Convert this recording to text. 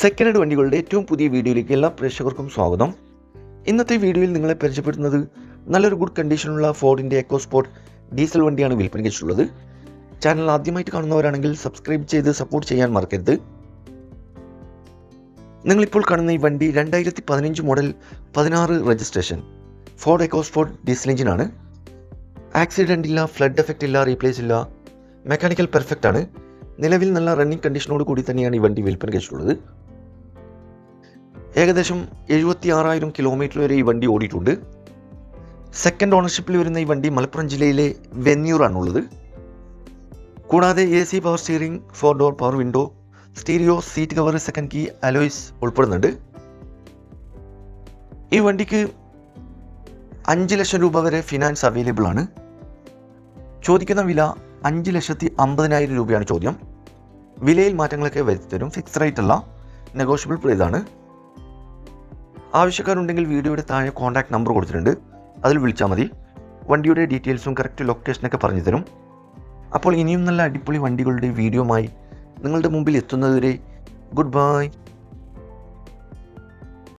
Second hand വണ്ടികളുടെ ഏറ്റവും പുതിയ വീഡിയോയിലേക്ക് എല്ലാ പ്രേക്ഷകർക്കും സ്വാഗതം. ഇന്നത്തെ വീഡിയോയിൽ നിങ്ങളെ പരിചയപ്പെടുത്തുന്നത് നല്ലൊരു ഗുഡ് കണ്ടീഷനുള്ള ഫോർഡിന്റെ എക്കോ സ്പോർട്ട് ഡീസൽ വണ്ടിയാണ് വിൽപ്പനയ്ക്ക് വെച്ചിട്ടുള്ളത്. ചാനൽ ആദ്യമായിട്ട് കാണുന്നവരാണെങ്കിൽ സബ്സ്ക്രൈബ് ചെയ്ത് സപ്പോർട്ട് ചെയ്യാൻ മറക്കരുത്. നിങ്ങളിപ്പോൾ കാണുന്ന ഈ വണ്ടി രണ്ടായിരത്തി പതിനഞ്ച് മോഡൽ പതിനാറ് registration Ford EcoSport diesel എഞ്ചിനാണ് ആക്സിഡന്റ് ഇല്ല ഫ്ലഡ് എഫക്റ്റ് ഇല്ല റീപ്ലേസ് ഇല്ല മെക്കാനിക്കൽ പെർഫെക്റ്റ് ആണ്. നിലവിൽ നല്ല റണ്ണിങ് കണ്ടീഷനോട് കൂടി തന്നെയാണ് ഈ വണ്ടി വിൽപ്പന വെച്ചിട്ടുള്ളത്. ഏകദേശം എഴുപത്തി ആറായിരം കിലോമീറ്റർ വരെ ഈ വണ്ടി ഓടിയിട്ടുണ്ട്. സെക്കൻഡ് ഓണർഷിപ്പിൽ വരുന്ന ഈ വണ്ടി മലപ്പുറം ജില്ലയിലെ വെന്യൂറാണുള്ളത് കൂടാതെ A C power steering four door power window stereo seat cover second key alloys ഉൾപ്പെടുന്നുണ്ട്. ഈ വണ്ടിക്ക് അഞ്ച് ലക്ഷം രൂപ വരെ ഫിനാൻസ് അവൈലബിൾ ആണ്. ചോദിക്കുന്ന വില അഞ്ച് ലക്ഷത്തി അമ്പതിനായിരം രൂപയാണ് ചോദ്യം. വിലയിൽ മാറ്റങ്ങളൊക്കെ വരുത്തി തരും. ഫിക്സ് റേറ്റ് അല്ല നെഗോഷ്യബിൾ പ്രൈസാണ് ആവശ്യക്കാരുണ്ടെങ്കിൽ വീഡിയോയുടെ താഴെ കോൺടാക്ട് നമ്പർ കൊടുത്തിട്ടുണ്ട്. അതിൽ വിളിച്ചാൽ മതി. വണ്ടിയുടെ ഡീറ്റെയിൽസും കറക്റ്റ് ലൊക്കേഷനൊക്കെ പറഞ്ഞു തരും. അപ്പോൾ ഇനിയും നല്ല അടിപൊളി വണ്ടികളുടെ വീഡിയോമായി നിങ്ങളുടെ മുമ്പിൽ എത്തുന്നതുവരെ ഗുഡ് ബൈ